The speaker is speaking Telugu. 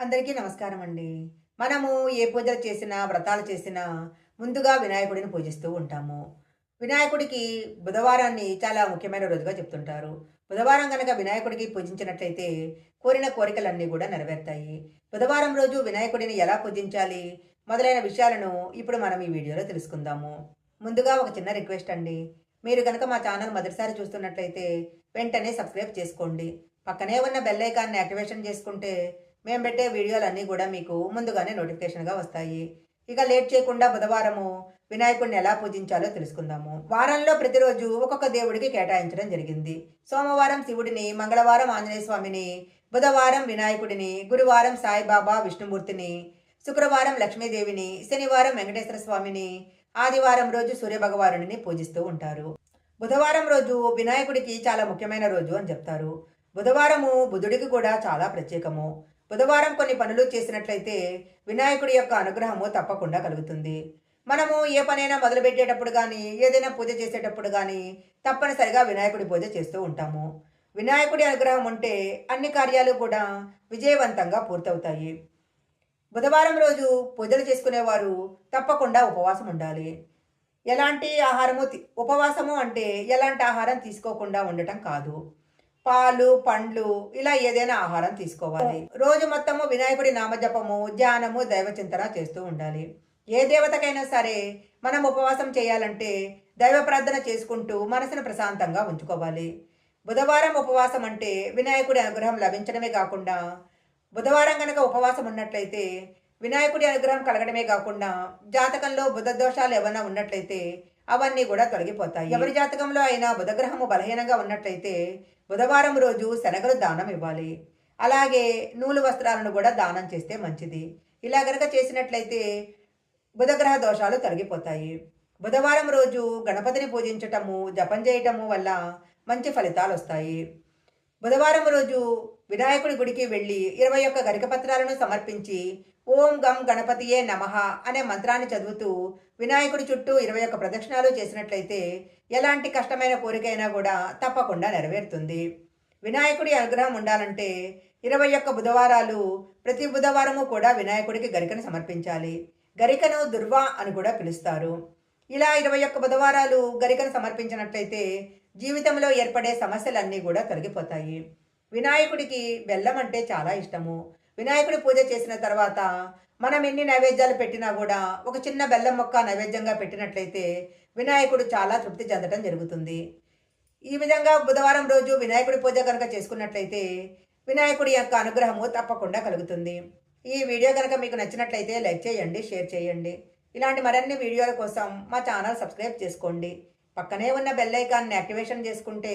అందరికీ నమస్కారం అండి. మనము ఏ పూజలు చేసినా వ్రతాలు చేసినా ముందుగా వినాయకుడిని పూజిస్తూ ఉంటాము. వినాయకుడికి బుధవారాన్ని చాలా ముఖ్యమైన రోజుగా చెప్తుంటారు. బుధవారం కనుక వినాయకుడికి పూజించినట్లయితే కోరిన కోరికలన్నీ కూడా నెరవేరుతాయి. బుధవారం రోజు వినాయకుడిని ఎలా పూజించాలి మొదలైన విషయాలను ఇప్పుడు మనం ఈ వీడియోలో తెలుసుకుందాము. ముందుగా ఒక చిన్న రిక్వెస్ట్ అండి. మీరు కనుక మా ఛానల్ మొదటిసారి చూస్తున్నట్లయితే వెంటనే సబ్స్క్రైబ్ చేసుకోండి. పక్కనే ఉన్న బెల్ ఐకాన్ని యాక్టివేషన్ చేసుకుంటే మేము పెట్టే వీడియోలన్నీ కూడా మీకు ముందుగానే నోటిఫికేషన్గా వస్తాయి. ఇక లేట్ చేయకుండా బుధవారము వినాయకుడిని ఎలా పూజించాలో తెలుసుకుందాము. వారంలో ప్రతిరోజు ఒక్కొక్క దేవుడికి కేటాయించడం జరిగింది. సోమవారం శివుడిని మంగళవారం ఆంజనేయ స్వామిని బుధవారం వినాయకుడిని గురువారం సాయిబాబా విష్ణుమూర్తిని శుక్రవారం లక్ష్మీదేవిని శనివారం వెంకటేశ్వర స్వామిని ఆదివారం రోజు సూర్యభగవానుడిని పూజిస్తూ ఉంటారు. బుధవారం రోజు వినాయకుడికి చాలా ముఖ్యమైన రోజు అని చెప్తారు. బుధవారము బుధుడికి కూడా చాలా ప్రత్యేకము. బుధవారం కొన్ని పనులు చేసినట్లయితే వినాయకుడి యొక్క అనుగ్రహము తప్పకుండా కలుగుతుంది. మనము ఏ పనైనా మొదలుపెట్టేటప్పుడు కానీ ఏదైనా పూజ చేసేటప్పుడు కానీ తప్పనిసరిగా వినాయకుడి పూజ చేస్తూ ఉంటాము. వినాయకుడి అనుగ్రహం ఉంటే అన్ని కార్యాలు కూడా విజయవంతంగా పూర్తవుతాయి. బుధవారం రోజు పూజలు చేసుకునేవారు తప్పకుండా ఉపవాసం ఉండాలి. ఎలాంటి ఆహారము తి- ఉపవాసము అంటే ఎలాంటి ఆహారం తీసుకోకుండా ఉండటం కాదు. పాలు పండ్లు ఇలా ఏదైనా ఆహారం తీసుకోవాలి. రోజు మొత్తము వినాయకుడి నామజపము ధ్యానము దైవ చింతన చేస్తూ ఉండాలి. ఏ దేవతకైనా సరే మనం ఉపవాసం చేయాలంటే దైవ ప్రార్థన చేసుకుంటూ మనసును ప్రశాంతంగా ఉంచుకోవాలి. బుధవారం ఉపవాసం అంటే వినాయకుడి అనుగ్రహం లభించడమే కాకుండా బుధవారం కనుక ఉపవాసం ఉన్నట్లయితే వినాయకుడి అనుగ్రహం కలగడమే కాకుండా జాతకంలో బుధ దోషాలు ఏమైనా ఉన్నట్లయితే అవన్నీ కూడా తొలగిపోతాయి. ఎవరి జాతకంలో అయినా బుధగ్రహము బలహీనంగా ఉన్నట్లయితే బుధవారం రోజు శనగలు దానం ఇవ్వాలి. అలాగే నూలు వస్త్రాలను కూడా దానం చేస్తే మంచిది. ఇలా గనక చేసినట్లయితే బుధగ్రహ దోషాలు తొలగిపోతాయి. బుధవారం రోజు గణపతిని పూజించటము జపం చేయటము వల్ల మంచి ఫలితాలు వస్తాయి. బుధవారం రోజు వినాయకుడి గుడికి వెళ్ళి ఇరవై ఒక్క గరికపత్రాలను సమర్పించి ఓం గం గణపతియే నమః అనే మంత్రాన్ని చదువుతూ వినాయకుడి చుట్టూ ఇరవై ఒక్క ప్రదక్షిణాలు చేసినట్లయితే ఎలాంటి కష్టమైన కోరికైనా కూడా తప్పకుండా నెరవేరుతుంది. వినాయకుడి అనుగ్రహం ఉండాలంటే ఇరవై ఒక్క బుధవారాలు ప్రతి బుధవారము కూడా వినాయకుడికి గరికను సమర్పించాలి. గరికను దుర్వా అని కూడా పిలుస్తారు. ఇలా ఇరవై ఒక్క బుధవారాలు గరికను సమర్పించినట్లయితే జీవితంలో ఏర్పడే సమస్యలన్నీ కూడా తొలగిపోతాయి. వినాయకుడికి బెల్లం అంటే చాలా ఇష్టము. వినాయకుడి పూజ చేసిన తర్వాత మనం ఎన్ని నైవేద్యాలు పెట్టినా కూడా ఒక చిన్న బెల్లం మొక్క నైవేద్యంగా పెట్టినట్లయితే వినాయకుడు చాలా తృప్తి చెందడం జరుగుతుంది. ఈ విధంగా బుధవారం రోజు వినాయకుడి పూజ కనుక చేసుకున్నట్లయితే వినాయకుడి యొక్క అనుగ్రహము తప్పకుండా కలుగుతుంది. ఈ వీడియో కనుక మీకు నచ్చినట్లయితే లైక్ చేయండి షేర్ చేయండి. ఇలాంటి మరిన్ని వీడియోల కోసం మా ఛానల్ సబ్స్క్రైబ్ చేసుకోండి. పక్కనే ఉన్న బెల్ ఐకాన్ని యాక్టివేషన్ చేసుకుంటే